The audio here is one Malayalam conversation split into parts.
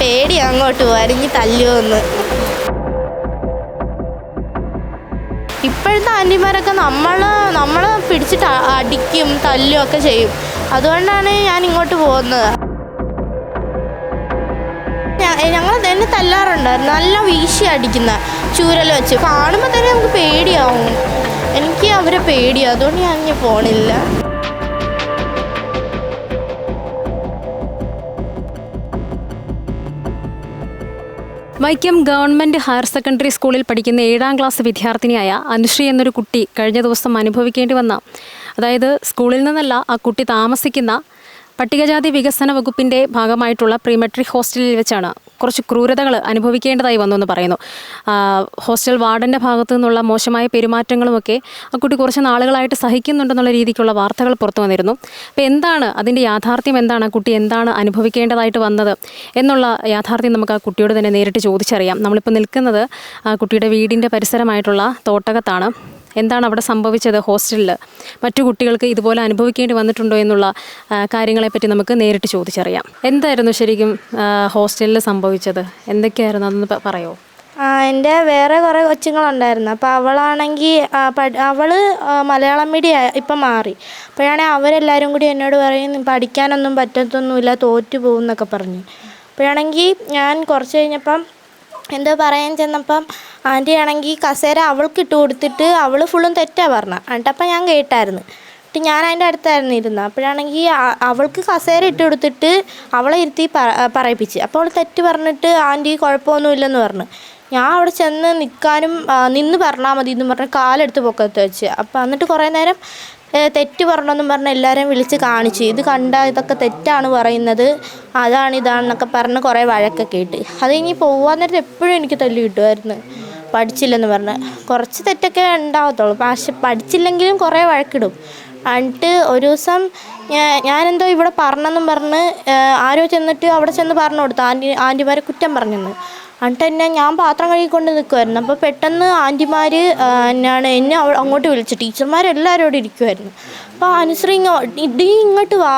പേടി അങ്ങോട്ട് ഇനി തല്ലുമെന്ന് ഇപ്പോഴത്തെ ആന്റിമാരൊക്കെ നമ്മൾ നമ്മൾ പിടിച്ചിട്ട് അടിക്കും തല്ലും ഒക്കെ ചെയ്യും. അതുകൊണ്ടാണ് ഞാൻ ഇങ്ങോട്ട് പോകുന്നത്. ഞങ്ങൾ തന്നെ തല്ലാറുണ്ടായിരുന്നു. നല്ല വീശി അടിക്കുന്ന ചൂരൽ വെച്ച്. കാണുമ്പോൾ തന്നെ നമുക്ക് പേടിയാവും. എനിക്ക് അവരെ പേടിയാവും അതുകൊണ്ട് ഞാൻ പോണില്ല. വൈക്കം ഗവൺമെന്റ് ഹയർ സെക്കൻഡറി സ്കൂളിൽ പഠിക്കുന്ന ഏഴാം ക്ലാസ് വിദ്യാർത്ഥിനിയായ അനുശ്രീ എന്നൊരു കുട്ടി കഴിഞ്ഞ ദിവസം അനുഭവിക്കേണ്ടി വന്ന അതായത് സ്കൂളിൽ നിന്നല്ല ആ കുട്ടി താമസിക്കുന്ന പട്ടികജാതി വികസന വകുപ്പിന്റെ ഭാഗമായിട്ടുള്ള പ്രീമെട്രിക് ഹോസ്റ്റലിൽ വെച്ചാണ് കുറച്ച് ക്രൂരതകൾ അനുഭവിക്കേണ്ടതായി വന്നു എന്ന് പറയുന്നു ഹോസ്റ്റൽ വാർഡന്റെ ഭാഗത്തു നിന്നുള്ള മോശമായ പെരുമാറ്റങ്ങളുമൊക്കെ ആ കുട്ടി കുറച്ച് നാളുകളായിട്ട് സഹിക്കുന്നുണ്ടെന്നുള്ള രീതിക്കുള്ള വാർത്തകൾ പുറത്തു വന്നിരുന്നു. അപ്പോൾ എന്താണ് അതിന്റെ യാഥാർത്ഥ്യം? എന്താണ് ആ കുട്ടി എന്താണ് അനുഭവിക്കേണ്ടതായിട്ട് വന്നത്? എന്നുള്ള യാഥാർത്ഥ്യം നമുക്ക് ആ കുട്ടിയോട് തന്നെ നേരിട്ട് ചോദിച്ചറിയാം. നമ്മളിപ്പോൾ നിൽക്കുന്നത് ആ കുട്ടിയുടെ വീടിന്റെ പരിസരമായിട്ടുള്ള തോട്ടകത്താണ്. എന്താണ് അവിടെ സംഭവിച്ചത് ഹോസ്റ്റലിൽ മറ്റു കുട്ടികൾക്ക് ഇതുപോലെ അനുഭവിക്കേണ്ടി വന്നിട്ടുണ്ടോ എന്നുള്ള കാര്യങ്ങളെപ്പറ്റി നമുക്ക് നേരിട്ട് ചോദിച്ചറിയാം. എന്തായിരുന്നു ശരിക്കും ഹോസ്റ്റലിൽ സംഭവിച്ചത്? എന്തൊക്കെയായിരുന്നു? അതൊന്ന് പറയോ? എന്റെ വേറെ കുറേ കൊച്ചുങ്ങളുണ്ടായിരുന്നു. അപ്പോൾ അവളാണെങ്കിൽ അവൾ മലയാളം മീഡിയം ഇപ്പം മാറി. അപ്പോഴാണെങ്കിൽ അവരെല്ലാവരും കൂടി എന്നോട് പറയും "നീ പഠിക്കാനൊന്നും പറ്റത്തൊന്നുമില്ല തോറ്റു പോകും എന്നൊക്കെ പറഞ്ഞു. അപ്പോഴാണെങ്കിൽ ഞാൻ കുറച്ച് കഴിഞ്ഞപ്പം എന്തോ പറയാൻ ചെന്നപ്പം ആന്റി ആണെങ്കിൽ കസേര അവൾക്ക് ഇട്ട് കൊടുത്തിട്ട് അവൾ ഫുള്ളും തെറ്റാ പറഞ്ഞ. എന്നിട്ടപ്പം ഞാൻ കേട്ടായിരുന്നു. എന്നിട്ട് ഞാൻ അതിന്റെ അടുത്തായിരുന്നു ഇരുന്നത്. അപ്പോഴാണെങ്കിൽ അവൾക്ക് കസേര ഇട്ട് കൊടുത്തിട്ട് അവളെ ഇരുത്തി പറയിപ്പിച്ച്. അപ്പോൾ അവൾ തെറ്റ് പറഞ്ഞിട്ട് ആന്റി കുഴപ്പമൊന്നുമില്ലെന്ന് പറഞ്ഞു. ഞാൻ അവിടെ ചെന്ന് നിൽക്കാനും നിന്ന് പറഞ്ഞാൽ മതി എന്ന് പറഞ്ഞ് കാലെടുത്ത് പൊക്കത്ത് വെച്ച്. അപ്പോൾ എന്നിട്ട് കുറേ നേരം തെറ്റ് പറഞ്ഞെന്നും പറഞ്ഞ് എല്ലാവരെയും വിളിച്ച് കാണിച്ചു. ഇത് കണ്ട ഇതൊക്കെ തെറ്റാണ് പറയുന്നത്. അതാണ് ഇതാണെന്നൊക്കെ പറഞ്ഞ് കുറേ വഴക്കൊക്കെ ഇട്ട്. അത് കഴിഞ്ഞ് പോകാൻ നേരത്തെ എപ്പോഴും എനിക്ക് തല്ലി കിട്ടുമായിരുന്നു. പഠിച്ചില്ലെന്ന് പറഞ്ഞ്. കുറച്ച് തെറ്റൊക്കെ ഉണ്ടാവത്തുള്ളൂ. പക്ഷെ പഠിച്ചില്ലെങ്കിലും കുറേ വഴക്കിടും. എന്നിട്ട് ഒരു ദിവസം ഞാനെന്തോ ഇവിടെ പറഞ്ഞെന്നും പറഞ്ഞ് ആരോ ചെന്നിട്ട് അവിടെ ചെന്ന് പറഞ്ഞു കൊടുത്തു. ആന്റി ആന്റിമാരെ കുറ്റം പറഞ്ഞെന്ന്. എന്നിട്ട് എന്നെ ഞാൻ പാത്രം കഴുകിക്കൊണ്ട് നിൽക്കുമായിരുന്നു അപ്പോൾ പെട്ടെന്ന് ആന്റിമാർ എന്നാണ് എന്നെ അങ്ങോട്ട് വിളിച്ചു. ടീച്ചർമാരെല്ലാവരും അവിടെ ഇരിക്കുമായിരുന്നു അപ്പോൾ അനുശ്രീ ഇങ്ങോ ഇടീ ഇങ്ങോട്ട് വാ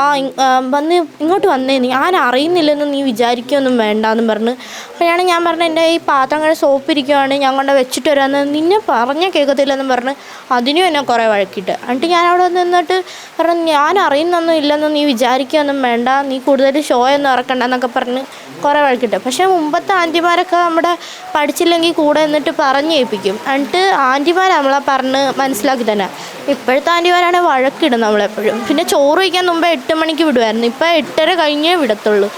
വന്ന് ഇങ്ങോട്ട് വന്നേ നീ. ഞാൻ അറിയുന്നില്ലെന്ന് നീ വിചാരിക്കുകയൊന്നും വേണ്ടെന്ന് പറഞ്ഞ്. അപ്പോഴാണ് ഞാൻ പറഞ്ഞത് എന്റെ ഈ പാത്രം കഴി സോപ്പ് ഇരിക്കുവാണ് ഞാൻ കൊണ്ട് വെച്ചിട്ട് വരാമെന്ന് നിന്നെ പറഞ്ഞ കേൾക്കത്തില്ലെന്ന് പറഞ്ഞ് അതിനും എന്നെ കുറേ വഴക്കിട്ട്. എന്നിട്ട് ഞാൻ അവിടെ നിന്നിട്ട് പറഞ്ഞു ഞാൻ അറിയുന്നൊന്നും ഇല്ലെന്ന് നീ വിചാരിക്കുകയൊന്നും വേണ്ട നീ കൂടുതൽ ഷോ ഒന്നും ഇറക്കണ്ട എന്നൊക്കെ പറഞ്ഞ് കുറേ വഴക്കിട്ട്. പക്ഷേ മുമ്പത്തെ ആന്റിമാരൊക്കെ നമ്മുടെ പഠിച്ചില്ലെങ്കിൽ കൂടെ നിന്നിട്ട് പറഞ്ഞ് ഏൽപ്പിക്കും എന്നിട്ട് ആന്റിമാർ നമ്മളെ പറഞ്ഞ് മനസ്സിലാക്കി തന്നെ. ഇപ്പോഴത്തെ ആന്റിമാരാണ് വഴക്കിടും നമ്മളെപ്പോഴും. പിന്നെ ചോറ് വയ്ക്കാൻ മുമ്പേ എട്ട് മണിക്ക് വിടുമായിരുന്നു ഇപ്പോൾ എട്ടര കഴിഞ്ഞേ വിടത്തുള്ളൂ.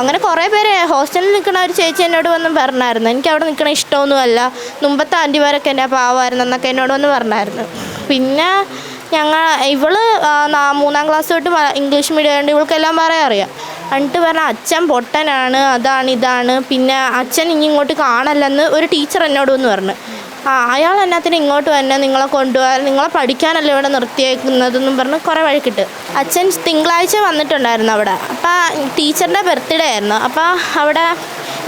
അങ്ങനെ കുറേ പേര് ഹോസ്റ്റലിൽ നിൽക്കുന്ന ഒരു ചേച്ചി എന്നോട് വന്ന് പറഞ്ഞായിരുന്നു. എനിക്ക് അവിടെ നിൽക്കണ ഇഷ്ടമൊന്നുമല്ല. മുമ്പത്തെ ആന്റിമാരൊക്കെ എന്റെ പാവമായിരുന്നു എന്നൊക്കെ എന്നോട് വന്ന് പറഞ്ഞായിരുന്നു. പിന്നെ ഞങ്ങൾ ഇവൾ മൂന്നാം ക്ലാസ് തൊട്ട് ഇംഗ്ലീഷ് മീഡിയം ആയതുകൊണ്ട് ഇവൾക്കെല്ലാം പറയാൻ അറിയാം. എന്നിട്ട് പറഞ്ഞാൽ അച്ഛൻ പൊട്ടനാണ്. അതാണ് ഇതാണ്. പിന്നെ അച്ഛൻ ഇനി ഇങ്ങോട്ട് കാണല്ലെന്ന് ഒരു ടീച്ചർ എന്നോട് വന്ന് പറഞ്ഞു. ആ അയാൾ എന്നാത്തിന് ഇങ്ങോട്ട് വന്നെ നിങ്ങളെ കൊണ്ടുപോകാൻ നിങ്ങളെ പഠിക്കാനല്ലേ ഇവിടെ നിർത്തിയേക്കുന്നതെന്നും പറഞ്ഞ് കുറേ വഴിക്കിട്ട് അച്ഛൻ തിങ്കളാഴ്ച വന്നിട്ടുണ്ടായിരുന്നു അവിടെ. അപ്പോൾ ടീച്ചറിന്റെ ബർത്ത്ഡേ ആയിരുന്നു. അപ്പോൾ അവിടെ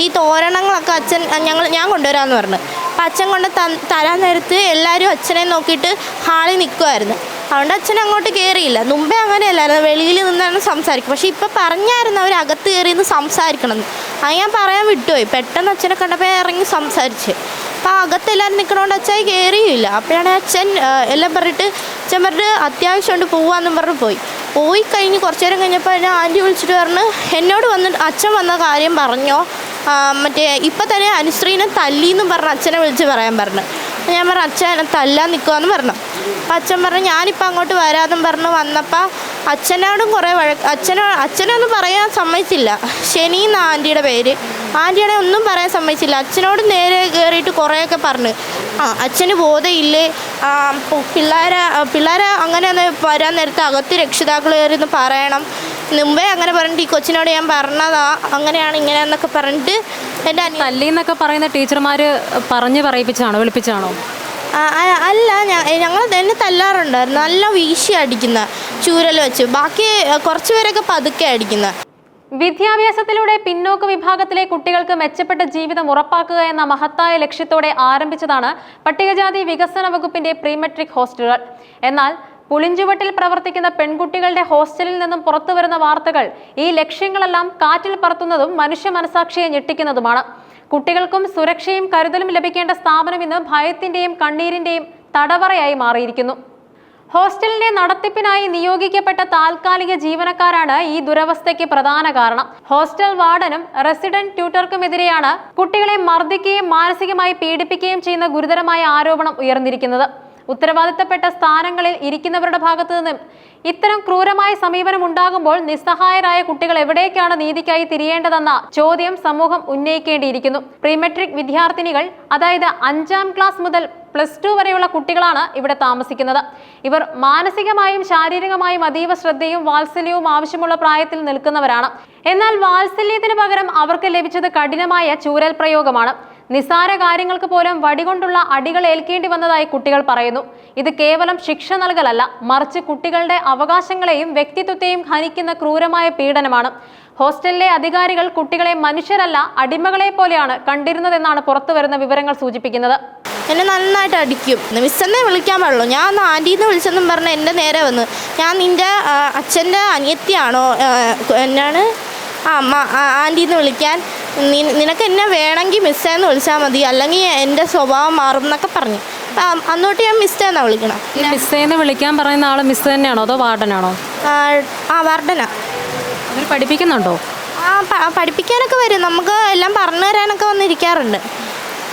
ഈ തോരണങ്ങളൊക്കെ അച്ഛൻ ഞങ്ങൾ ഞാൻ കൊണ്ടുവരാമെന്ന് പറഞ്ഞു. അപ്പം അച്ഛൻ കൊണ്ട് തരാൻ നേരത്ത് എല്ലാവരും അച്ഛനെ നോക്കിയിട്ട് ഹാളിൽ നിൽക്കുമായിരുന്നു അതുകൊണ്ട് അച്ഛൻ അങ്ങോട്ട് കയറിയില്ല മുമ്പേ അങ്ങനെയല്ലായിരുന്നു. വെളിയിൽ നിന്നാണ് സംസാരിക്കും പക്ഷേ ഇപ്പം പറഞ്ഞായിരുന്നു അവർ അകത്ത് കയറി നിന്ന് സംസാരിക്കണം അത് ഞാൻ പറയാൻ വിട്ടുപോയി. പെട്ടെന്ന് അച്ഛനെ കണ്ടപ്പോൾ ഇറങ്ങി സംസാരിച്ച്. അപ്പോൾ അകത്ത് എല്ലാവരും നിൽക്കണോണ്ട് അച്ഛൻ കയറിയില്ല അപ്പോഴാണ് അച്ഛൻ എല്ലാം പറഞ്ഞിട്ട് അച്ഛൻ പറഞ്ഞിട്ട് അത്യാവശ്യമുണ്ട് പോവാന്നും പറഞ്ഞ് പോയി. പോയി കഴിഞ്ഞ് കുറച്ച് നേരം കഴിഞ്ഞപ്പോൾ എന്നെ ആന്റി വിളിച്ചിട്ട് പറഞ്ഞ് എന്നോട് വന്നിട്ട് അച്ഛൻ വന്ന കാര്യം പറഞ്ഞോ. മറ്റേ ഇപ്പം തന്നെ അനുശ്രീനെ തല്ലിയെന്നും പറഞ്ഞ് അച്ഛനെ വിളിച്ച് പറയാൻ പറഞ്ഞു. ഞാൻ പറഞ്ഞു അച്ഛനെ തല്ലാൻ നിൽക്കുവാന്ന് പറഞ്ഞു. അച്ഛൻ പറഞ്ഞു ഞാനിപ്പോൾ അങ്ങോട്ട് വരാമെന്നും പറഞ്ഞ് വന്നപ്പോൾ അച്ഛനോടും കുറേ വഴക്ക് അച്ഛനോ അച്ഛനൊന്നും പറയാൻ സമ്മതിച്ചില്ല. ശനി എന്ന ആന്റിയുടെ പേര്. ആന്റിയുടെ ഒന്നും പറയാൻ സമ്മതിച്ചില്ല. അച്ഛനോട് നേരെ കയറിയിട്ട് കുറേയൊക്കെ പറഞ്ഞു. ആ അച്ഛന് പു- പിള്ളേരെ പിള്ളേരെ അങ്ങനെ ഒന്ന് വരാൻ നേരത്തെ അകത്ത് രക്ഷിതാക്കൾ കയറി ഒന്ന് പറയണം. മുമ്പേ അങ്ങനെ പറഞ്ഞിട്ട് ഈ കൊച്ചിനോട് ഞാൻ പറഞ്ഞതാ. അങ്ങനെയാണ് ഇങ്ങനെയാന്നൊക്കെ പറഞ്ഞിട്ട് എന്റെ അനിയ പറയുന്ന ടീച്ചർമാർ പറഞ്ഞ് പറയിപ്പിച്ചാണോ വിളിപ്പിച്ചാണോ അല്ല ഞങ്ങൾ തന്നെ തല്ലാറുണ്ടായിരുന്നു. നല്ല വീശി അടിക്കുന്ന ചൂരൽ വെച്ച്. ബാക്കി കുറച്ച് പേരൊക്കെ പതുക്കെ അടിക്കുന്ന. വിദ്യാഭ്യാസത്തിലൂടെ പിന്നോക്ക വിഭാഗത്തിലെ കുട്ടികൾക്ക് മെച്ചപ്പെട്ട ജീവിതം ഉറപ്പാക്കുക എന്ന മഹത്തായ ലക്ഷ്യത്തോടെ ആരംഭിച്ചതാണ് പട്ടികജാതി വികസന വകുപ്പിന്റെ പ്രീമെട്രിക് ഹോസ്റ്റലുകൾ. എന്നാൽ പുളിഞ്ചുവട്ടിൽ പ്രവർത്തിക്കുന്ന പെൺകുട്ടികളുടെ ഹോസ്റ്റലിൽ നിന്നും പുറത്തു വരുന്ന വാർത്തകൾ ഈ ലക്ഷ്യങ്ങളെല്ലാം കാറ്റിൽ പറത്തുന്നതും മനുഷ്യ മനസാക്ഷിയെ ഞെട്ടിക്കുന്നതുമാണ്. കുട്ടികൾക്കും സുരക്ഷയും കരുതലും ലഭിക്കേണ്ട സ്ഥാപനം ഇന്ന് ഭയത്തിന്റെയും കണ്ണീരിന്റെയും തടവറയായി മാറിയിരിക്കുന്നു. ഹോസ്റ്റലിന്റെ നടത്തിപ്പിനായി നിയോഗിക്കപ്പെട്ട താൽക്കാലിക ജീവനക്കാരാണ് ഈ ദുരവസ്ഥയ്ക്ക് പ്രധാന കാരണം. ഹോസ്റ്റൽ വാർഡനും റെസിഡന്റ് ട്യൂട്ടർക്കുമെതിരെയാണ് കുട്ടികളെ മർദ്ദിക്കുകയും മാനസികമായി പീഡിപ്പിക്കുകയും ചെയ്യുന്ന ഗുരുതരമായ ആരോപണം ഉയർന്നിരിക്കുന്നത്. ഉത്തരവാദിത്തപ്പെട്ട സ്ഥാനങ്ങളിൽ ഇരിക്കുന്നവരുടെ ഭാഗത്തു നിന്നും ഇത്തരം ക്രൂരമായ സമീപനം ഉണ്ടാകുമ്പോൾ നിസ്സഹായരായ കുട്ടികൾ എവിടേക്കാണ് നീതിക്കായി തിരിയേണ്ടതെന്ന ചോദ്യം സമൂഹം ഉന്നയിക്കേണ്ടിയിരിക്കുന്നു. പ്രീമെട്രിക് വിദ്യാർത്ഥിനികൾ അതായത് അഞ്ചാം ക്ലാസ് മുതൽ പ്ലസ് ടു വരെയുള്ള കുട്ടികളാണ് ഇവിടെ താമസിക്കുന്നത്. ഇവർ മാനസികമായും ശാരീരികമായും അതീവ ശ്രദ്ധയും വാത്സല്യവും ആവശ്യമുള്ള പ്രായത്തിൽ നിൽക്കുന്നവരാണ്. എന്നാൽ വാത്സല്യത്തിന് പകരം അവർക്ക് ലഭിച്ചത് കഠിനമായ ചൂരൽ പ്രയോഗമാണ് നിസ്സാര കാര്യങ്ങൾക്ക് പോലും വടികൊണ്ടുള്ള അടികൾ ഏൽക്കേണ്ടി വന്നതായി കുട്ടികൾ പറയുന്നു. ഇത് കേവലം ശിക്ഷ നൽകലല്ല മറിച്ച് കുട്ടികളുടെ അവകാശങ്ങളെയും വ്യക്തിത്വത്തെയും ഹനിക്കുന്ന ക്രൂരമായ പീഡനമാണ്. ഹോസ്റ്റലിലെ അധികാരികൾ കുട്ടികളെ മനുഷ്യരല്ല അടിമകളെ പോലെയാണ് കണ്ടിരുന്നതെന്നാണ് പുറത്തുവരുന്ന വിവരങ്ങൾ സൂചിപ്പിക്കുന്നത്. എന്നെ നന്നായിട്ട് അടിക്കും. മിസ്സെന്നെ വിളിക്കാൻ പാടുള്ളൂ. ഞാൻ ഒന്ന് ആന്റീന്ന് വിളിച്ചെന്നും പറഞ്ഞ് എന്റെ നേരെ വന്ന് ഞാൻ നിന്റെ അച്ഛന്റെ അനിയത്തിയാണോ എന്നാണ്? ആ അമ്മ ആന്റീന്ന് വിളിക്കാൻ. നി- നിനക്ക് എന്നെ വേണമെങ്കിൽ മിസ്സേന്ന് വിളിച്ചാൽ മതി. അല്ലെങ്കിൽ എന്റെ സ്വഭാവം മാറും എന്നൊക്കെ പറഞ്ഞു. അപ്പം അന്നോട്ട് ഞാൻ മിസ്സേന്നാണ് വിളിക്കണം. മിസ്സേന്ന് വിളിക്കാൻ പറയുന്ന ആൾ മിസ് തന്നെയാണോ അതോ വാർഡനാണോ? ആ, വാർഡനാണ് വർഡനാ. അവർ പഠിപ്പിക്കുന്നുണ്ടോ? ആ പഠിപ്പിക്കാനൊക്കെ വരും. നമുക്ക് എല്ലാം പറഞ്ഞു തരാനൊക്കെ വന്നിരിക്കാറുണ്ട്.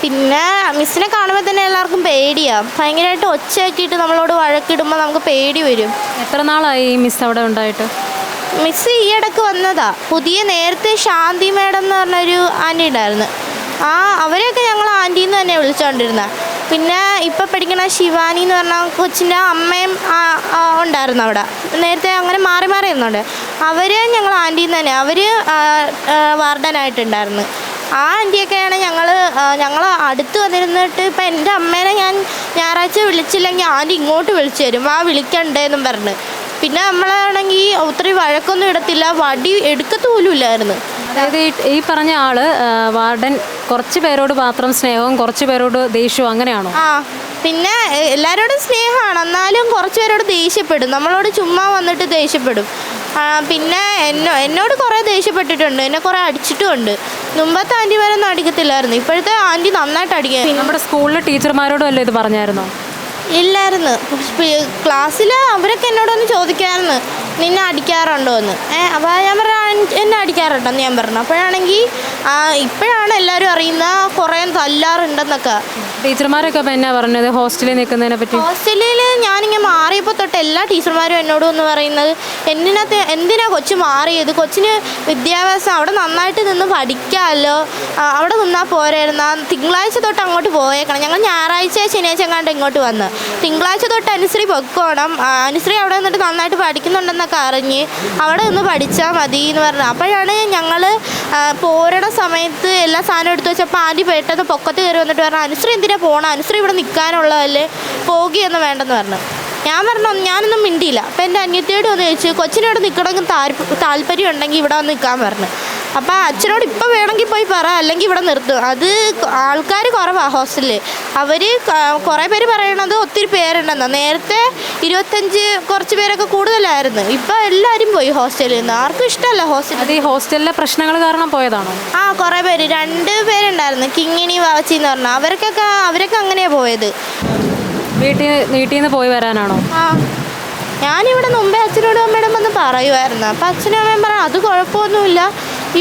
പിന്നെ മിസ്സിനെ കാണുമ്പോൾ തന്നെ എല്ലാവർക്കും പേടിയാണ് ഭയങ്കരമായിട്ട് ഒച്ചയാക്കിയിട്ട് നമ്മളോട് വഴക്കിടുമ്പോൾ നമുക്ക് പേടി വരും. എത്ര നാളായി മിസ് അവിടെ ഉണ്ടായിട്ട്? മിസ് ഈ ഇടയ്ക്ക് വന്നതാ. പുതിയ നേരത്തെ ശാന്തി മേഡം എന്ന് പറഞ്ഞൊരു ആന്റി ഉണ്ടായിരുന്നു. ആ അവരെയൊക്കെ ഞങ്ങൾ ആന്റീന്ന് തന്നെ വിളിച്ചുകൊണ്ടിരുന്നത് പിന്നെ ഇപ്പം പഠിക്കണ ശിവാനി എന്ന് പറഞ്ഞ കൊച്ചിന്റെ അമ്മയും ഉണ്ടായിരുന്നു അവിടെ. നേരത്തെ അങ്ങനെ മാറി മാറി ഇരുന്നുണ്ട് അവർ ഞങ്ങൾ ആന്റീന്ന് തന്നെ അവർ വാർഡനായിട്ടുണ്ടായിരുന്നു. ആ ആന്റിയൊക്കെയാണ് ഞങ്ങൾ ഞങ്ങൾ അടുത്ത് വന്നിരുന്നിട്ട് ഇപ്പം എന്റെ അമ്മേനെ ഞാൻ ഞായറാഴ്ച വിളിച്ചില്ലെങ്കിൽ ആന്റി ഇങ്ങോട്ട് വിളിച്ചു തരും. ആ വിളിക്കണ്ടേന്നും പറഞ്ഞ്. പിന്നെ നമ്മളാണെങ്കിൽ ഒത്തിരി വഴക്കൊന്നും ഇടത്തില്ല. വടി എടുക്കത്ത് പോലും ഇല്ലായിരുന്നു അതായത് ഈ പറഞ്ഞ ആൾ വാർഡൻ കുറച്ച് പേരോട് മാത്രം സ്നേഹവും കുറച്ച് പേരോട് ദേഷ്യവും അങ്ങനെയാണോ? ആ പിന്നെ എല്ലാവരോടും സ്നേഹമാണ്. എന്നാലും കുറച്ച് പേരോട് ദേഷ്യപ്പെടും. നമ്മളോട് ചുമ്മാ വന്നിട്ട് ദേഷ്യപ്പെടും. പിന്നെ എന്നോ എന്നോട് കുറേ ദേഷ്യപ്പെട്ടിട്ടുണ്ട്. എന്നെ കുറേ അടിച്ചിട്ടുമുണ്ട്. മുമ്പത്തെ ആന്റിമാരൊന്നും അടിക്കത്തില്ലായിരുന്നു. ഇപ്പോഴത്തെ ആന്റി നന്നായിട്ട് അടിക്കുക നമ്മുടെ സ്കൂളിലെ ടീച്ചർമാരോടും അല്ലേ ഇത് പറഞ്ഞായിരുന്നോ? ഇല്ലായിരുന്നു. ക്ലാസ്സിൽ അവരൊക്കെ എന്നോടൊന്ന് ചോദിക്കായിരുന്നു. നിന്നെ അടിക്കാറുണ്ടോ എന്ന് ഏ അപ്പോൾ ഞാൻ പറഞ്ഞ എന്നെ അടിക്കാറുണ്ടെന്ന് ഞാൻ പറഞ്ഞു. അപ്പോഴാണെങ്കിൽ ഇപ്പോഴാണ് എല്ലാവരും അറിയുന്ന കുറേ തല്ലാറുണ്ടെന്നൊക്കെ. ടീച്ചർമാരൊക്കെ അപ്പം എന്നാ പറഞ്ഞത്? ഹോസ്റ്റലിൽ നിൽക്കുന്നതിനെ പറ്റി? ഹോസ്റ്റലിൽ ഞാനിങ്ങനെ മാറിയപ്പോൾ തൊട്ട് എല്ലാ ടീച്ചർമാരും എന്നോട് എന്ന് പറയുന്നത് എന്തിനകത്ത് എന്തിനാ കൊച്ചു മാറിയത്? കൊച്ചിന് വിദ്യാഭ്യാസം അവിടെ നന്നായിട്ട് നിന്ന് പഠിക്കാമല്ലോ അവിടെ നിന്നാൽ പോരായിരുന്നു തിങ്കളാഴ്ച തൊട്ട് അങ്ങോട്ട് പോയേക്കണം. ഞങ്ങൾ ഞായറാഴ്ച ശനിയാഴ്ച എങ്ങാണ്ട് ഇങ്ങോട്ട് വന്ന്. തിങ്കളാഴ്ച തൊട്ട് അനുശ്രീ പൊക്കോണം. അനുശ്രീ അവിടെ നിന്നിട്ട് നന്നായിട്ട് പഠിക്കുന്നുണ്ടെന്നൊക്കെ അറിഞ്ഞ് അവിടെ നിന്ന് പഠിച്ചാൽ മതി എന്ന് പറഞ്ഞു. അപ്പോഴാണ് ഞങ്ങൾ പോരണ സമയത്ത് എല്ലാ സാധനം എടുത്തു വെച്ചപ്പോൾ ആന്റി പെട്ടെന്ന് പൊക്കത്ത് കയറി വന്നിട്ട് പറഞ്ഞു അനുശ്രീ എന്തിനാ പോകണം അനുശ്രീ ഇവിടെ നിൽക്കാനുള്ളതല്ലേ പോകുകയൊന്നും വേണ്ടെന്ന് പറഞ്ഞു. ഞാൻ പറഞ്ഞു ഞാനൊന്നും മിണ്ടിയില്ല. അപ്പം എന്റെ അനിയത്തിയോട് വന്ന് ചോദിച്ചു കൊച്ചിനോട് നിൽക്കണമെങ്കിൽ താല്പര്യം ഉണ്ടെങ്കിൽ ഇവിടെ വന്ന് നിൽക്കാൻ പറഞ്ഞു. അപ്പോൾ അച്ഛനോട് ഇപ്പം വേണമെങ്കിൽ പോയി പറ അല്ലെങ്കിൽ ഇവിടെ നിർത്തും. അത് ആൾക്കാർ കുറവാണ് ഹോസ്റ്റലിൽ അവർ കുറേ പേര് പറയണത് ഒത്തിരി പേരുണ്ടെന്നാ. നേരത്തെ ഇരുപത്തഞ്ച് കുറച്ച് പേരൊക്കെ കൂടുതലായിരുന്നു. ഇപ്പം എല്ലാവരും പോയി ഹോസ്റ്റലിൽ നിന്ന്. ആർക്കും ഇഷ്ടമല്ല ഹോസ്റ്റൽ അത് ഈ ഹോസ്റ്റലിലെ പ്രശ്നങ്ങൾ കാരണം പോയതാണോ? ആ കുറേ പേര്. രണ്ട് പേരുണ്ടായിരുന്നു. കിങ്ങിണി വാച്ചി എന്ന് പറഞ്ഞാൽ അവർക്കൊക്കെ അവരൊക്കെ അങ്ങനെയാണ് പോയത്. വീട്ടിൽ വീട്ടിൽ നിന്ന് പോയി വരാനാണോ? ആ. ഞാനിവിടെ മുമ്പേ അച്ഛനോടും അമ്മയോടും വന്ന് പറയുമായിരുന്നു അപ്പം അച്ഛനും അമ്മയും പറഞ്ഞു അത് കുഴപ്പമൊന്നുമില്ല.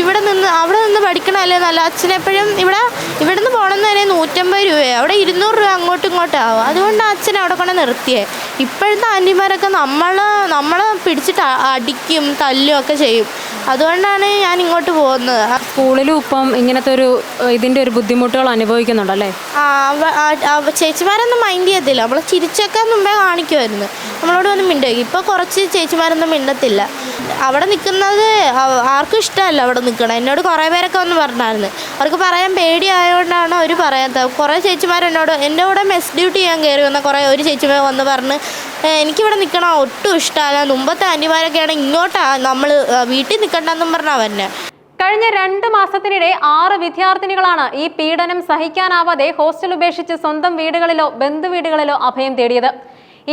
ഇവിടെ നിന്ന് അവിടെ നിന്ന് പഠിക്കണമല്ലേ നല്ല അച്ഛനെപ്പോഴും ഇവിടെ ഇവിടെ നിന്ന് പോകണമെന്ന് തന്നെ നൂറ്റമ്പത് രൂപയാണ് അവിടെ ഇരുന്നൂറ് രൂപ അങ്ങോട്ടും ഇങ്ങോട്ടും ആവും. അതുകൊണ്ട് അച്ഛൻ അവിടെ കൊണ്ട് നിർത്തിയേ. ഇപ്പോഴത്തെ ആന്റിമാരൊക്കെ നമ്മൾ നമ്മളെ പിടിച്ചിട്ട് അടിക്കും തല്ലും ഒക്കെ ചെയ്യും. അതുകൊണ്ടാണ് ഞാൻ ഇങ്ങോട്ട് പോകുന്നത്. സ്കൂളിലും ഇപ്പം ഇങ്ങനത്തെ ഒരു ഇതിന്റെ ഒരു ബുദ്ധിമുട്ടുകൾ അനുഭവിക്കുന്നുണ്ടല്ലേ? ചേച്ചിമാരൊന്നും മൈൻഡ് ചെയ്യത്തില്ല. നമ്മൾ ചിരിച്ചൊക്കെ മുമ്പേ കാണിക്കുമായിരുന്നു നമ്മളോട് ഒന്നും മിണ്ടുക ഇപ്പോൾ കുറച്ച് ചേച്ചിമാരൊന്നും മിണ്ടത്തില്ല. അവിടെ നിൽക്കുന്നത് ആർക്കും ഇഷ്ടമല്ല അവിടെ നിൽക്കണം. എന്നോട് കുറേ പേരൊക്കെ ഒന്ന് പറഞ്ഞായിരുന്നു. അവർക്ക് പറയാൻ പേടിയായതുകൊണ്ടാണ് അവർ പറയാത്തത്. കുറേ ചേച്ചിമാർ എന്നോട് എന്റെ കൂടെ മെസ് ഡ്യൂട്ടി ചെയ്യാൻ കയറി വന്ന കുറേ ഒരു ചേച്ചിമാർ വന്ന് പറഞ്ഞ് "ഏ, എനിക്കിവിടെ നിൽക്കണം ഒട്ടും ഇഷ്ടമല്ല മുമ്പത്തെ ആന്റിമാരൊക്കെയാണ് ഇങ്ങോട്ടാണ് നമ്മൾ വീട്ടിൽ നിൽക്കണ്ടെന്നും പറഞ്ഞാൽ വന്നെ കഴിഞ്ഞ രണ്ട് മാസത്തിനിടെ ആറ് വിദ്യാർത്ഥിനികളാണ് ഈ പീഡനം സഹിക്കാനാവാതെ ഹോസ്റ്റൽ ഉപേക്ഷിച്ച് സ്വന്തം വീടുകളിലോ ബന്ധുവീടുകളിലോ അഭയം തേടിയത്.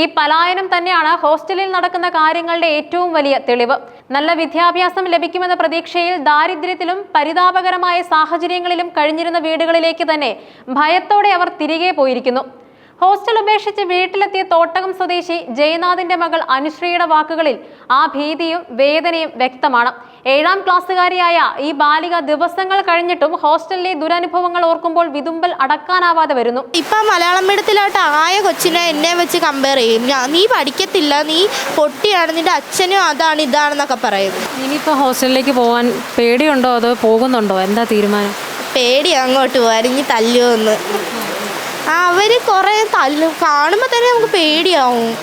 ഈ പലായനം തന്നെയാണ് ഹോസ്റ്റലിൽ നടക്കുന്ന കാര്യങ്ങളുടെ ഏറ്റവും വലിയ തെളിവ്. നല്ല വിദ്യാഭ്യാസം ലഭിക്കുമെന്ന പ്രതീക്ഷയിൽ ദാരിദ്ര്യത്തിലും പരിതാപകരമായ സാഹചര്യങ്ങളിലും കഴിഞ്ഞിരുന്ന വീടുകളിലേക്ക് തന്നെ ഭയത്തോടെ അവർ തിരികെ പോയിരിക്കുന്നു. ഹോസ്റ്റൽ ഉപേക്ഷിച്ച് വീട്ടിലെത്തിയ തോട്ടകം സ്വദേശി ജയനാഥിന്റെ മകൾ അനുശ്രീയുടെ വാക്കുകളിൽ ആ ഭീതിയും വേദനയും വ്യക്തമാണ്. ഏഴാം ക്ലാസ്സുകാരിയായ ഈ ബാലിക ദിവസങ്ങൾ കഴിഞ്ഞിട്ടും ഹോസ്റ്റലിലെ ദുരനുഭവങ്ങൾ ഓർക്കുമ്പോൾ വിതുമ്പൽ അടക്കാനാവാതെ വരുന്നു. ഇപ്പൊ മലയാളം മീഡിയത്തിലോട്ട് ആയ കൊച്ചിനെ എന്നെ വെച്ച് കമ്പയർ ചെയ്യും. നീ പഠിക്കത്തില്ല നീ പൊട്ടിയാണ് നിന്റെ അച്ഛനും അതാണ് ഇതാണെന്നൊക്കെ പറയും. ഇനിയിപ്പോ ഹോസ്റ്റലിലേക്ക് പോകാൻ പേടിയുണ്ടോ അതോ പോകുന്നുണ്ടോ? എന്താ തീരുമാനം? പേടി അങ്ങോട്ട് പോകാൻ ഇനി തല്ലുമെന്ന് അവർ കുറേ തല്ലും കാണുമ്പോൾ തന്നെ നമുക്ക് പേടിയാവും.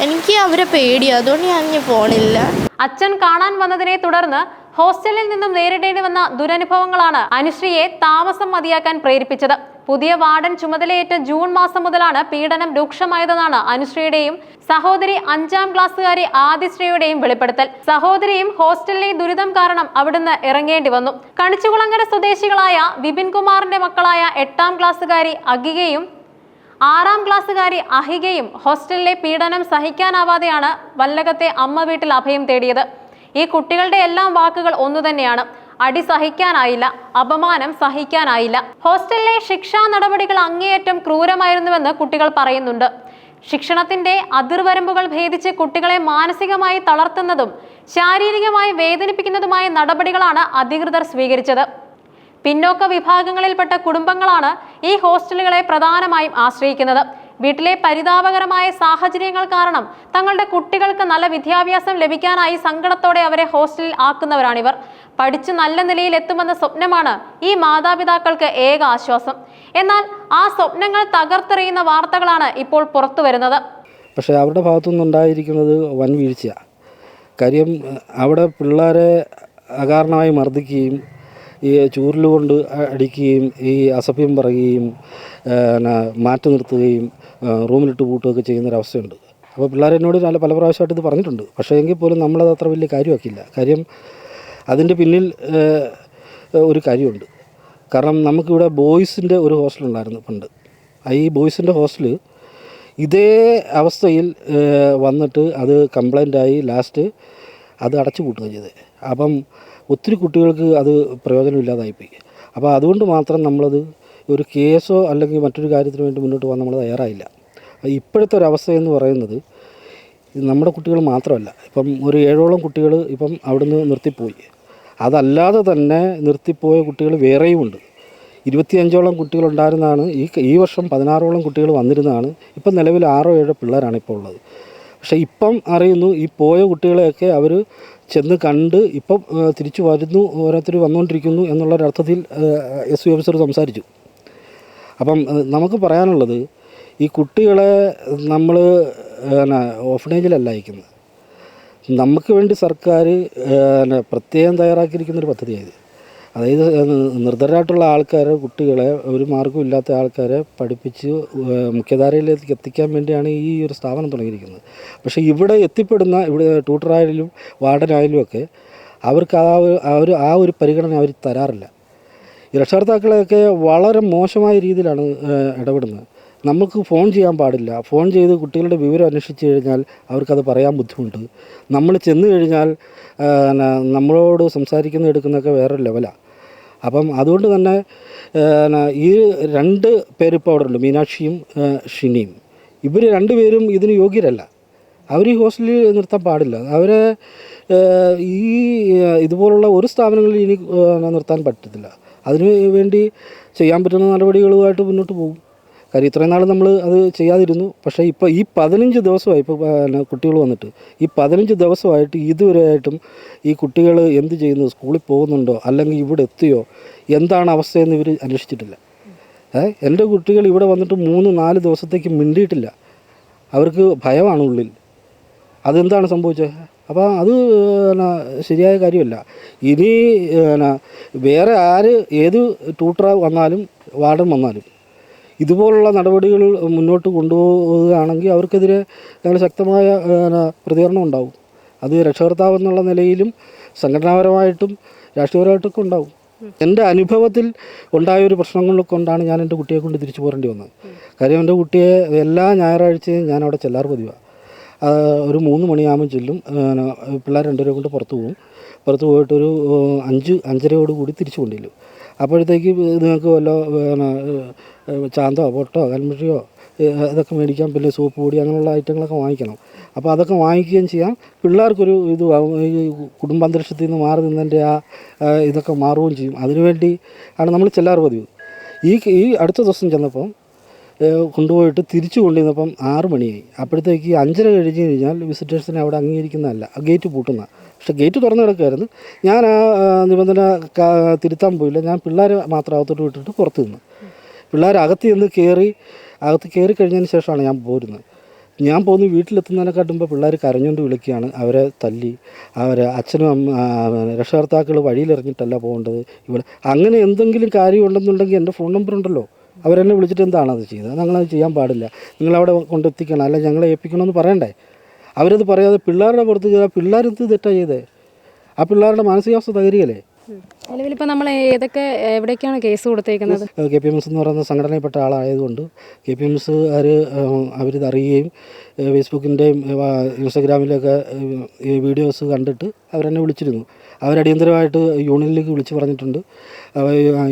എനിക്ക് അവരെ പേടിയാവും അതുകൊണ്ട് ഞാൻ പോണില്ല. അച്ഛൻ കാണാൻ വന്നതിനെ തുടർന്ന് ഹോസ്റ്റലിൽ നിന്നും നേരിടേണ്ടി വന്ന ദുരനുഭവങ്ങളാണ് അനുശ്രീയെ താമസം മതിയാക്കാൻ പ്രേരിപ്പിച്ചത്. പുതിയ വാർഡൻ ചുമതലയേറ്റ ജൂൺ മാസം മുതലാണ് പീഡനം രൂക്ഷമായതെന്നാണ് അനുശ്രീയുടെയും സഹോദരി അഞ്ചാം ക്ലാസ്സുകാരി ആദിശ്രീയുടെയും വെളിപ്പെടുത്തൽ. സഹോദരിയും ഹോസ്റ്റലിലെ ദുരിതം കാരണം അവിടുന്ന് ഇറങ്ങേണ്ടി വന്നു. കണിച്ചുകുളങ്ങര സ്വദേശികളായ വിപിൻ കുമാറിന്റെ മക്കളായ എട്ടാം ക്ലാസ്സുകാരി അഗികയും ആറാം ക്ലാസ്സുകാരി അഹികയും ഹോസ്റ്റലിലെ പീഡനം സഹിക്കാനാവാതെയാണ് വല്ലകത്തെ അമ്മ വീട്ടിൽ അഭയം തേടിയത്. ഈ കുട്ടികളുടെ എല്ലാം വാക്കുകൾ ഒന്നു തന്നെയാണ്. അടി സഹിക്കാനായില്ല അപമാനം സഹിക്കാനായില്ല. ഹോസ്റ്റലിലെ ശിക്ഷാ നടപടികൾ അങ്ങേയറ്റം ക്രൂരമായിരുന്നുവെന്ന് കുട്ടികൾ പറയുന്നുണ്ട്. ശിക്ഷണത്തിന്റെ അതിർവരമ്പുകൾ ഭേദിച്ച് കുട്ടികളെ മാനസികമായി തളർത്തുന്നതും ശാരീരികമായി വേദനിപ്പിക്കുന്നതുമായ നടപടികളാണ് അധികൃതർ സ്വീകരിച്ചത്. പിന്നോക്ക വിഭാഗങ്ങളിൽപ്പെട്ട കുടുംബങ്ങളാണ് ഈ ഹോസ്റ്റലുകളെ പ്രധാനമായും ആശ്രയിക്കുന്നത്. വീട്ടിലെ പരിതാപകരമായ സാഹചര്യങ്ങൾ കാരണം തങ്ങളുടെ കുട്ടികൾക്ക് നല്ല വിദ്യാഭ്യാസം ലഭിക്കാനായി സങ്കടത്തോടെ അവരെ ഹോസ്റ്റലിൽ ആക്കുന്നവരാണിവർ. പഠിച്ചു നല്ല നിലയിൽ എത്തുമെന്ന സ്വപ്നമാണ് ഈ മാതാപിതാക്കൾക്ക് ഏക ആശ്വാസം. എന്നാൽ ആ സ്വപ്നങ്ങൾ തകർത്തെറിയുന്ന വാർത്തകളാണ് ഇപ്പോൾ പുറത്തു വരുന്നത്. പക്ഷേ അവരുടെ ഭാഗത്തുനിന്നുണ്ടായിരിക്കുന്നത് വൻ വീഴ്ചയാണ് കാര്യം അവിടെ പിള്ളേരെ അകാരണമായി മർദ്ദിക്കുകയും ഈ ചൂരലുകൊണ്ട് കൊണ്ട് അടിക്കുകയും ഈ അസഭ്യം പറയുകയും മാറ്റി നിർത്തുകയും റൂമിലിട്ട് പൂട്ടുകയൊക്കെ ചെയ്യുന്നൊരവസ്ഥയുണ്ട്. അപ്പോൾ പിള്ളേർ എന്നോട് നല്ല പല പ്രാവശ്യമായിട്ട് ഇത് പറഞ്ഞിട്ടുണ്ട്. പക്ഷേ എങ്കിൽ പോലും നമ്മളത് അത്ര വലിയ കാര്യമാക്കില്ല കാര്യം അതിന്റെ പിന്നിൽ ഒരു കാര്യമുണ്ട്. കാരണം നമുക്കിവിടെ ബോയ്സിന്റെ ഒരു ഹോസ്റ്റലുണ്ടായിരുന്നു പണ്ട്. ഈ ബോയ്സിന്റെ ഹോസ്റ്റൽ ഇതേ അവസ്ഥയിൽ വന്നിട്ട് അത് കംപ്ലൈന്റായി ലാസ്റ്റ് അത് അടച്ചു പൂട്ടുക ചെയ്തത് അപ്പം ഒത്തിരി കുട്ടികൾക്ക് അത് പ്രയോജനമില്ലാതായിപ്പോയി. അപ്പോൾ അതുകൊണ്ട് മാത്രം നമ്മളത് ഒരു കേസോ അല്ലെങ്കിൽ മറ്റൊരു കാര്യത്തിന് വേണ്ടി മുന്നോട്ട് പോകാൻ നമ്മൾ തയ്യാറായില്ല. ഇപ്പോഴത്തെ ഒരു അവസ്ഥ എന്ന് പറയുന്നത് നമ്മുടെ കുട്ടികൾ മാത്രമല്ല. ഇപ്പം ഒരു ഏഴോളം കുട്ടികൾ ഇപ്പം അവിടുന്ന് നിർത്തിപ്പോയി. അതല്ലാതെ തന്നെ നിർത്തിപ്പോയ കുട്ടികൾ വേറെയും വേറെയുമുണ്ട് ഇരുപത്തിയഞ്ചോളം കുട്ടികളുണ്ടായിരുന്നതാണ് ഈ ഈ വർഷം പതിനാറോളം കുട്ടികൾ വന്നിരുന്നതാണ്. ഇപ്പം നിലവിൽ ആറോ ഏഴോ പിള്ളേരാണ് ഇപ്പോൾ ഉള്ളത്. പക്ഷേ ഇപ്പം അറിയുന്നു ഈ പോയ കുട്ടികളെയൊക്കെ അവർ ചെന്ന് കണ്ട് ഇപ്പം തിരിച്ചു വരുന്നു ഓരോരുത്തർ വന്നുകൊണ്ടിരിക്കുന്നു എന്നുള്ളൊരർത്ഥത്തിൽ എസ് യു ഓഫീസർ സംസാരിച്ചു. അപ്പം നമുക്ക് പറയാനുള്ളത് ഈ കുട്ടികളെ നമ്മൾ പിന്നെ ഓഫനേജിലല്ല അയക്കുന്നത്. നമുക്ക് വേണ്ടി സർക്കാർ പിന്നെ പ്രത്യേകം തയ്യാറാക്കിയിരിക്കുന്ന ഒരു പദ്ധതിയായത്. അതായത് നിർദ്ധരായിട്ടുള്ള ആൾക്കാരെ കുട്ടികളെ ഒരു മാർഗവും ഇല്ലാത്ത ആൾക്കാരെ പഠിപ്പിച്ച് മുഖ്യധാരയിലേക്ക് എത്തിക്കാൻ വേണ്ടിയാണ് ഈ ഒരു സ്ഥാപനം തുടങ്ങിയിരിക്കുന്നത്. പക്ഷേ ഇവിടെ എത്തിപ്പെടുന്ന ഇവിടെ ട്യൂട്ടറായാലും വാർഡനായാലും ഒക്കെ അവർക്ക് ആ ഒരു ആ ഒരു പരിഗണന അവർ തരാറില്ല. രക്ഷകർത്താക്കളെയൊക്കെ വളരെ മോശമായ രീതിയിലാണ് ഇടപെടുന്നത്. നമുക്ക് ഫോൺ ചെയ്യാൻ പാടില്ല. ഫോൺ ചെയ്ത് കുട്ടികളുടെ വിവരം അന്വേഷിച്ച് കഴിഞ്ഞാൽ അവർക്കത് പറയാൻ ബുദ്ധിമുട്ട്. നമ്മൾ ചെന്ന് കഴിഞ്ഞാൽ നമ്മളോട് സംസാരിക്കുന്ന എടുക്കുന്നതൊക്കെ വേറൊരു ലെവലാണ് അപ്പം അതുകൊണ്ട് തന്നെ ഈ രണ്ട് പേരിപ്പോൾ അവിടെ ഉണ്ട് മീനാക്ഷിയും ഷിനിയും. ഇവർ രണ്ടുപേരും ഇതിന് യോഗ്യരല്ല. അവർ ഈ ഹോസ്റ്റലിൽ നിർത്താൻ പാടില്ല. അവരെ ഈ ഇതുപോലുള്ള ഒരു സ്ഥാപനങ്ങളിൽ ഇനി നിർത്താൻ പറ്റത്തില്ല. അതിനു വേണ്ടി ചെയ്യാൻ പറ്റുന്ന നടപടികളുമായിട്ട് മുന്നോട്ട് പോകും. കാര്യം ഇത്രയും നാൾ നമ്മൾ അത് ചെയ്യാതിരുന്നു. പക്ഷേ ഇപ്പോൾ ഈ പതിനഞ്ച് ദിവസമായി ഇപ്പോൾ കുട്ടികൾ വന്നിട്ട് ഈ പതിനഞ്ച് ദിവസമായിട്ട് ഇതുവരെയായിട്ടും ഈ കുട്ടികൾ എന്ത് ചെയ്യുന്നു? സ്കൂളിൽ പോകുന്നുണ്ടോ? അല്ലെങ്കിൽ ഇവിടെ എത്തിയോ? എന്താണ് അവസ്ഥയെന്ന് ഇവർ അന്വേഷിച്ചിട്ടില്ല. ഏ? എന്റെ കുട്ടികൾ ഇവിടെ വന്നിട്ട് മൂന്ന് നാല് ദിവസത്തേക്ക് മിണ്ടിയിട്ടില്ല. അവർക്ക് ഭയമാണ് ഉള്ളിൽ. അതെന്താണ് സംഭവിച്ചത് അപ്പോൾ അത് പിന്നെ ശരിയായ കാര്യമല്ല. ഇനി പിന്നെ വേറെ ആര് ഏത് ട്യൂട്ടർ വന്നാലും വാർഡൻ വന്നാലും ഇതുപോലുള്ള നടപടികൾ മുന്നോട്ട് കൊണ്ടുപോവുകയാണെങ്കിൽ അവർക്കെതിരെ ഞങ്ങൾ ശക്തമായ പിന്നെ പ്രതികരണം ഉണ്ടാവും. അത് രക്ഷകർത്താവ് എന്നുള്ള നിലയിലും സംഘടനാപരമായിട്ടും രാഷ്ട്രീയപരമായിട്ടൊക്കെ ഉണ്ടാവും. എന്റെ അനുഭവത്തിൽ ഉണ്ടായ ഒരു പ്രശ്നങ്ങൾ കൊണ്ടാണ് ഞാൻ എന്റെ കുട്ടിയെ കൊണ്ട് തിരിച്ചു പോരേണ്ടി വന്നത്. കാര്യം എന്റെ കുട്ടിയെ എല്ലാ ഞായറാഴ്ചയും ഞാൻ അവിടെ ചെല്ലാറ് പതിവാണ്. ഒരു മൂന്ന് മണിയാകുമ്പോൾ ചെല്ലും. പിള്ളേർ രണ്ടുപേരെ കൊണ്ട് പുറത്ത് പോകും. പുറത്ത് പോയിട്ടൊരു അഞ്ച് അഞ്ചരയോട് കൂടി തിരിച്ചു കൊണ്ടില്ലും അപ്പോഴത്തേക്ക് നിങ്ങൾക്ക് വല്ല ചാന്തോ പൊട്ടോ കൽമിഷിയോ ഏ, ഇതൊക്കെ മേടിക്കാം. പിന്നെ സോപ്പ് പൊടി അങ്ങനെയുള്ള ഐറ്റങ്ങളൊക്കെ വാങ്ങിക്കണം. അപ്പോൾ അതൊക്കെ വാങ്ങിക്കുകയും ചെയ്യാം. പിള്ളേർക്കൊരു ഇത്. ഈ കുടുംബാന്തരീക്ഷത്തിൽ നിന്ന് മാറി നിന്നതിന്റെ ആ ഇതൊക്കെ മാറുകയും ചെയ്യും. അതിനുവേണ്ടി ആണ് നമ്മൾ ചെല്ലാറ് പതിവ്. ഈ ഈ അടുത്ത ദിവസം ചെന്നപ്പം കൊണ്ടുപോയിട്ട് തിരിച്ചു കൊണ്ടുവന്നപ്പം ആറ് മണിയായി. അപ്പോഴത്തേക്ക് അഞ്ചര കഴിഞ്ഞ് കഴിഞ്ഞാൽ വിസിറ്റേഴ്സിനെ അവിടെ അംഗീകരിക്കുന്നതല്ല. ഗേറ്റ് പൂട്ടുന്ന. പക്ഷെ ഗേറ്റ് തുറന്നു കിടക്കുമായിരുന്നു ഞാൻ ആ നിബന്ധന തിരുത്താൻ പോയില്ല. ഞാൻ പിള്ളേരെ മാത്രം അകത്തോട്ട് വിട്ടിട്ട് പുറത്ത് നിന്ന്. പിള്ളേർ അകത്ത് നിന്ന് കയറി അകത്ത് കയറി കഴിഞ്ഞതിന് ശേഷമാണ് ഞാൻ പോരുന്നത്. ഞാൻ പോകുന്ന വീട്ടിലെത്തുന്നതിനെ കാട്ടുമ്പോൾ പിള്ളേർ കരഞ്ഞുകൊണ്ട് വിളിക്കുകയാണ്. അവരെ തല്ലി അവരെ അച്ഛനും അമ്മ രക്ഷകർത്താക്കൾ വഴിയിലിറങ്ങിയിട്ടല്ല പോകേണ്ടത്. ഇവിടെ അങ്ങനെ എന്തെങ്കിലും കാര്യം ഉണ്ടെന്നുണ്ടെങ്കിൽ എന്റെ ഫോൺ നമ്പർ ഉണ്ടല്ലോ. അവരെന്നെ വിളിച്ചിട്ട് എന്താണ് അത് ചെയ്തത്? ഞങ്ങളത് ചെയ്യാൻ പാടില്ല. നിങ്ങളവിടെ കൊണ്ടെത്തിക്കണം അല്ല ഞങ്ങളെ ഏൽപ്പിക്കണമെന്ന് പറയണ്ടേ? അവരത് പറയാതെ പിള്ളേരുടെ പുറത്ത് ചെയ്താൽ പിള്ളേരെന്ത് തെറ്റാണ് ചെയ്തേ? ആ പിള്ളേരുടെ മാനസികാവസ്ഥ തകരുകയല്ലേ? നിലവിലിപ്പോൾ നമ്മൾ ഏതൊക്കെ എവിടേക്കാണ് കേസ് കൊടുത്തേക്കുന്നത്? കെ പി എം എസ് എന്ന് പറയുന്ന സംഘടനയിൽപ്പെട്ട ആളായതുകൊണ്ട് കെ പി എം എസ് അവർ അവരിത് അറിയുകയും ഫേസ്ബുക്കിന്റെയും ഇൻസ്റ്റഗ്രാമിലൊക്കെ വീഡിയോസ് കണ്ടിട്ട് അവരെന്നെ വിളിച്ചിരുന്നു. അവരടിയന്തരമായിട്ട് യൂണിയനിലേക്ക് വിളിച്ച് പറഞ്ഞിട്ടുണ്ട്.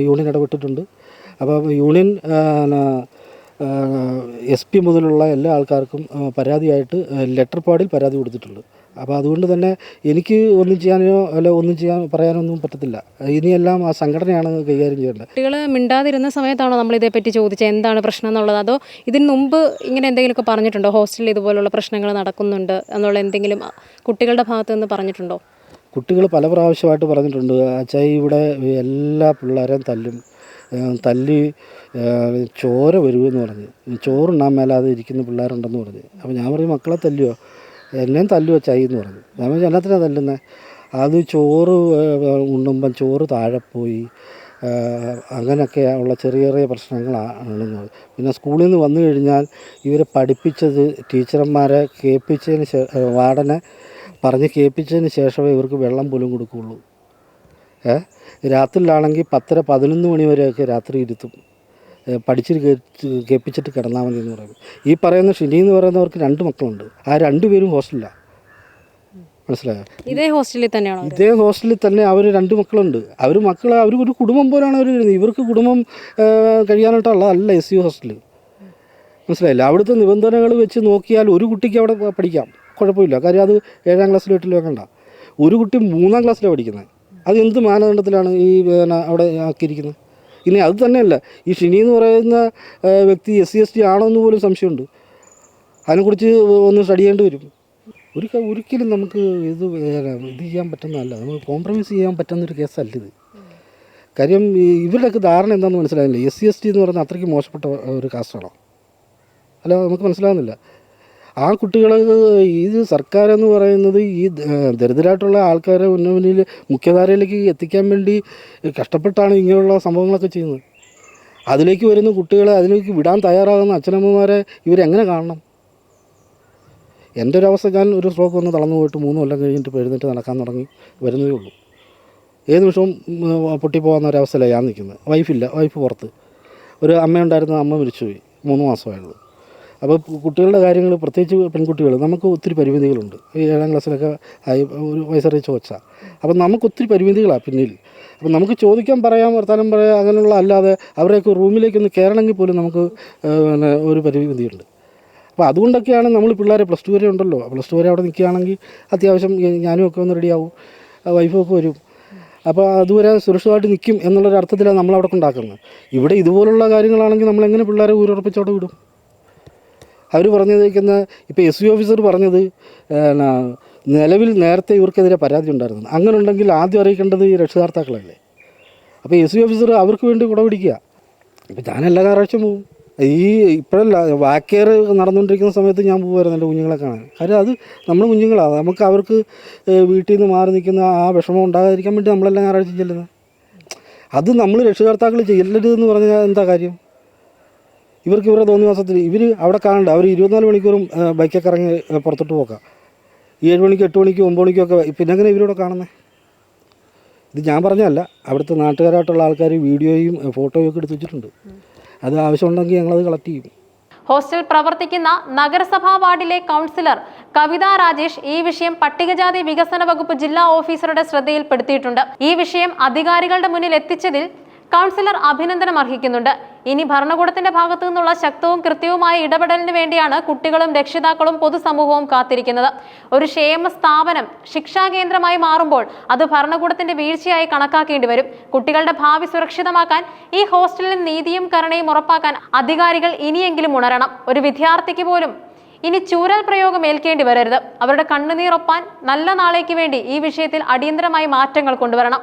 യൂണിയൻ ഇടപെട്ടിട്ടുണ്ട്. അപ്പോൾ യൂണിയൻ എസ് പി മുതലുള്ള എല്ലാ ആൾക്കാർക്കും പരാതിയായിട്ട് ലെറ്റർ പാഡിൽ പരാതി കൊടുത്തിട്ടുണ്ട്. അപ്പോൾ അതുകൊണ്ട് തന്നെ എനിക്ക് ഒന്നും ചെയ്യാനോ അല്ല ഒന്നും ചെയ്യാൻ പറയാനൊന്നും പറ്റത്തില്ല. ഇനിയെല്ലാം ആ സംഘടനയാണ് കൈകാര്യം ചെയ്യേണ്ടത്. കുട്ടികൾ മിണ്ടാതിരുന്ന സമയത്താണോ നമ്മൾ ഇതേപ്പറ്റി ചോദിച്ചത്? എന്താണ് പ്രശ്നം എന്നുള്ളത്? അതോ ഇതിന് മുമ്പ് ഇങ്ങനെ എന്തെങ്കിലുമൊക്കെ പറഞ്ഞിട്ടുണ്ടോ? ഹോസ്റ്റലിൽ ഇതുപോലുള്ള പ്രശ്നങ്ങൾ നടക്കുന്നുണ്ട് എന്നുള്ള എന്തെങ്കിലും കുട്ടികളുടെ ഭാഗത്ത് നിന്ന് പറഞ്ഞിട്ടുണ്ടോ? കുട്ടികൾ പല പ്രാവശ്യമായിട്ട് പറഞ്ഞിട്ടുണ്ട്. അച്ചായി ഇവിടെ എല്ലാ പിള്ളേരെയും തല്ലും. തല്ലി ചോര വരുമെന്ന് പറഞ്ഞ്. ചോറുണ്ണാൻ മേലാതെ ഇരിക്കുന്ന പിള്ളേരുണ്ടെന്ന് പറഞ്ഞ്. അപ്പോൾ ഞാൻ പറഞ്ഞു മക്കളെ തല്ലുവോ? എന്നെയും തല്ലുവോ ചായി എന്ന് പറഞ്ഞു. ഞാൻ പറഞ്ഞു എന്നത്തിനാണ് തല്ലുന്നത് അത് ചോറ് ഉണ്ണുമ്പം ചോറ് താഴെ പോയി. അങ്ങനെയൊക്കെ ഉള്ള ചെറിയ ചെറിയ പ്രശ്നങ്ങളാണ് പിന്നെ സ്കൂളിൽ നിന്ന് വന്നു കഴിഞ്ഞാൽ ഇവരെ പഠിപ്പിച്ചത് ടീച്ചർമാരെ കേൾപ്പിച്ചതിന് ശേ വാർഡനെ പറഞ്ഞ് കേൾപ്പിച്ചതിന് ശേഷമേ ഇവർക്ക് വെള്ളം പോലും കൊടുക്കുകയുള്ളൂ. രാത്രിയിലാണെങ്കിൽ പത്തര പതിനൊന്ന് മണി വരെയൊക്കെ രാത്രി ഇരുത്തും. പഠിച്ചിട്ട് കേൾപ്പിച്ചിട്ട് കിടന്നാൽ മതി എന്ന് പറയും ഈ പറയുന്ന ഷിനി എന്ന് പറയുന്നവർക്ക് രണ്ട് മക്കളുണ്ട്. ആ രണ്ടുപേരും ഹോസ്റ്റലിലാണ് മനസ്സിലായോ? ഇതേ ഹോസ്റ്റലിൽ തന്നെയാണോ? ഇതേ ഹോസ്റ്റലിൽ തന്നെ അവർ രണ്ട് മക്കളുണ്ട്. അവർ മക്കളെ അവർ ഒരു കുടുംബം പോലാണ് അവർ വരുന്നത് ഇവർക്ക് കുടുംബം കഴിയാനായിട്ടുള്ളതല്ല എസ് സി ഹോസ്റ്റൽ. മനസ്സിലായില്ല? അവിടുത്തെ നിബന്ധനകൾ വെച്ച് നോക്കിയാൽ ഒരു കുട്ടിക്ക് അവിടെ പഠിക്കാം. കുഴപ്പമില്ല. കാര്യം അത് ഏഴാം ക്ലാസ്സിൽ എട്ടിൽ വെക്കണ്ട ഒരു കുട്ടി മൂന്നാം ക്ലാസ്സിലാണ് പഠിക്കുന്നത്. അത് എന്ത് മാനദണ്ഡത്തിലാണ് ഈ പിന്നെ അവിടെ ആക്കിയിരിക്കുന്നത്? ഇനി അത് തന്നെയല്ല. ഈ ഷിനി എന്ന് പറയുന്ന വ്യക്തി എസ് സി എസ് ടി ആണോ എന്ന് പോലും സംശയമുണ്ട്. അതിനെക്കുറിച്ച് ഒന്ന് സ്റ്റഡി ചെയ്യേണ്ടി വരും. ഒരു ഒരിക്കലും നമുക്ക് ഇത് ഇത് ചെയ്യാൻ പറ്റുന്നതല്ല. നമുക്ക് കോംപ്രമൈസ് ചെയ്യാൻ പറ്റുന്നൊരു കേസല്ല ഇത്. കാര്യം ഇവരുടെയൊക്കെ ധാരണ എന്താണെന്ന് മനസ്സിലായില്ല? എസ് സി എസ് ടി എന്ന് പറയുന്നത് അത്രയ്ക്ക് മോശപ്പെട്ട ഒരു കാസ്റ്റാണോ അല്ല നമുക്ക് മനസ്സിലാകുന്നില്ല ആ കുട്ടികൾ ഇത് സർക്കാർ എന്ന് പറയുന്നത് ഈ ദരിദ്രരായിട്ടുള്ള ആൾക്കാരെ ഉന്നമനിൽ മുഖ്യധാരയിലേക്ക് എത്തിക്കാൻ വേണ്ടി കഷ്ടപ്പെട്ടാണ് ഇങ്ങനെയുള്ള സംഭവങ്ങളൊക്കെ ചെയ്യുന്നത്. അതിലേക്ക് വരുന്ന കുട്ടികളെ അതിലേക്ക് വിടാൻ തയ്യാറാകുന്ന അച്ഛനമ്മമാരെ ഇവരെങ്ങനെ കാണണം? എന്റെ ഒരു അവസ്ഥ ഞാൻ ഒരു സ്ട്രോക്ക് വന്ന് തളർന്നു പോയിട്ട് മൂന്ന് കൊല്ലം കഴിഞ്ഞിട്ട് എഴുന്നേറ്റ് നടക്കാൻ തുടങ്ങി വരുന്നതേ ഉള്ളൂ. ഏത് നിമിഷവും പൊട്ടിപ്പോകാവുന്ന ഒരവസ്ഥയിലാണ് ഞാൻ നിൽക്കുന്നത്. വൈഫില്ല വൈഫ് പുറത്ത്. ഒരു അമ്മയുണ്ടായിരുന്ന അമ്മ മരിച്ചുപോയി മൂന്ന് മാസമായുള്ളൂ. അപ്പോൾ കുട്ടികളുടെ കാര്യങ്ങൾ പ്രത്യേകിച്ച് പെൺകുട്ടികൾ നമുക്ക് ഒത്തിരി പരിമിതികളുണ്ട്. ഏഴാം ക്ലാസ്സിലൊക്കെ ഒരു വയസ്സറിയ കൊച്ച. അപ്പം നമുക്ക് ഒത്തിരി പരിമിതികളാണ് പിന്നിൽ. അപ്പം നമുക്ക് ചോദിക്കാൻ പറയാം വർത്താനം പറയാം അങ്ങനെയുള്ള അല്ലാതെ അവരെയൊക്കെ റൂമിലേക്കൊന്ന് കയറണമെങ്കിൽ പോലും നമുക്ക് പിന്നെ ഒരു പരിമിതിയുണ്ട്. അപ്പോൾ അതുകൊണ്ടൊക്കെയാണ് നമ്മൾ പിള്ളേരെ പ്ലസ് ടു വരെ ഉണ്ടല്ലോ. പ്ലസ് ടു വരെ അവിടെ നിൽക്കുകയാണെങ്കിൽ അത്യാവശ്യം ഞാനും ഒക്കെ ഒന്ന് റെഡിയാവും വൈഫും ഒക്കെ വരും. അപ്പോൾ അതുവരെ സുരക്ഷിതമായിട്ട് നിൽക്കും എന്നുള്ളൊരു അർത്ഥത്തിലാണ് നമ്മൾ അവിടെ ഇവിടെ ഇതുപോലുള്ള കാര്യങ്ങളാണെങ്കിൽ നമ്മളെങ്ങനെ പിള്ളേരെ ഊരുറപ്പിച്ചവിടെ വിടും? അവർ പറഞ്ഞിരിക്കുന്ന ഇപ്പോൾ എസ് സി ഓഫീസർ പറഞ്ഞത് എന്നാ, നിലവിൽ നേരത്തെ ഇവർക്കെതിരെ പരാതി ഉണ്ടായിരുന്നു. അങ്ങനെ ഉണ്ടെങ്കിൽ ആദ്യം അറിയിക്കേണ്ടത് ഈ രക്ഷിതാർത്ഥാക്കളല്ലേ അപ്പോൾ എസ് സി ഓഫീസർ അവർക്ക് വേണ്ടി കുടപിടിക്കുക. ഇപ്പോൾ ഞാൻ എല്ലാ ഞായറാഴ്ചയും പോകും ഈ ഇപ്പോഴല്ല വാക്കേർ നടന്നുകൊണ്ടിരിക്കുന്ന സമയത്ത് ഞാൻ പോകുമായിരുന്നു എന്റെ കുഞ്ഞുങ്ങളെ കാണാൻ. കാര്യം അത് നമ്മൾ കുഞ്ഞുങ്ങളാണ് നമുക്ക് അവർക്ക് വീട്ടിൽ നിന്ന് മാറി നിൽക്കുന്ന ആ വിഷമം ഉണ്ടാകാതിരിക്കാൻ വേണ്ടി നമ്മളെല്ലാം ഞായറാഴ്ച ചെല്ലുന്നത്. അത് നമ്മൾ രക്ഷിതാർത്ഥാക്കൾ ചെയ്യരുതെന്ന് പറഞ്ഞാൽ എന്താ കാര്യം? ഇവർക്ക് ഇവരുടെ തോന്നിയ മാസത്തിൽ ഇവർ അവിടെ കാണണ്ട. അവർ ഇരുപത്തിനാല് മണിക്കൂറും ബൈക്കിൽ ഏഹ്, പുറത്തോട്ട് പോക്കാം. ഏഴ് മണിക്ക് എട്ട് മണിക്ക് ഒമ്പത് മണിക്കൊക്കെ പിന്നെ എങ്ങനെ ഇവരോട് കാണുന്നത് ഇത് ഞാൻ പറഞ്ഞതല്ല. അവിടുത്തെ നാട്ടുകാരായിട്ടുള്ള ആൾക്കാർ വീഡിയോയും ഫോട്ടോയും ഒക്കെ എടുത്ത് വെച്ചിട്ടുണ്ട്. അത് ആവശ്യമുണ്ടെങ്കിൽ ഞങ്ങളത് കളക്ട് ചെയ്യും. ഹോസ്റ്റൽ പ്രവർത്തിക്കുന്ന നഗരസഭാ വാർഡിലെ കൗൺസിലർ കവിത രാജേഷ് ഈ വിഷയം പട്ടികജാതി വികസന വകുപ്പ് ജില്ലാ ഓഫീസറുടെ ശ്രദ്ധയിൽപ്പെടുത്തിയിട്ടുണ്ട്. ഈ വിഷയം അധികാരികളുടെ മുന്നിൽ എത്തിച്ചതിൽ കൗൺസിലർ അഭിനന്ദനം അർഹിക്കുന്നുണ്ട്. ഇനി ഭരണകൂടത്തിന്റെ ഭാഗത്തു നിന്നുള്ള ശക്തവും കൃത്യവുമായ ഇടപെടലിന് വേണ്ടിയാണ് കുട്ടികളും രക്ഷിതാക്കളും പൊതുസമൂഹവും കാത്തിരിക്കുന്നത്. ഒരു ക്ഷേമ സ്ഥാപനം ശിക്ഷാ കേന്ദ്രമായി മാറുമ്പോൾ അത് ഭരണകൂടത്തിന്റെ വീഴ്ചയായി കണക്കാക്കേണ്ടി വരും. കുട്ടികളുടെ ഭാവി സുരക്ഷിതമാക്കാൻ ഈ ഹോസ്റ്റലിൽ നീതിയും കരുണയും ഉറപ്പാക്കാൻ അധികാരികൾ ഇനിയെങ്കിലും ഉണരണം. ഒരു വിദ്യാർത്ഥിക്ക് പോലും ഇനി ചൂരൽ പ്രയോഗം ഏൽക്കേണ്ടി വരരുത്. അവരുടെ കണ്ണുനീർ ഒപ്പാൻ നല്ല നാളേക്ക് വേണ്ടി ഈ വിഷയത്തിൽ അടിയന്തരമായി മാറ്റങ്ങൾ കൊണ്ടുവരണം.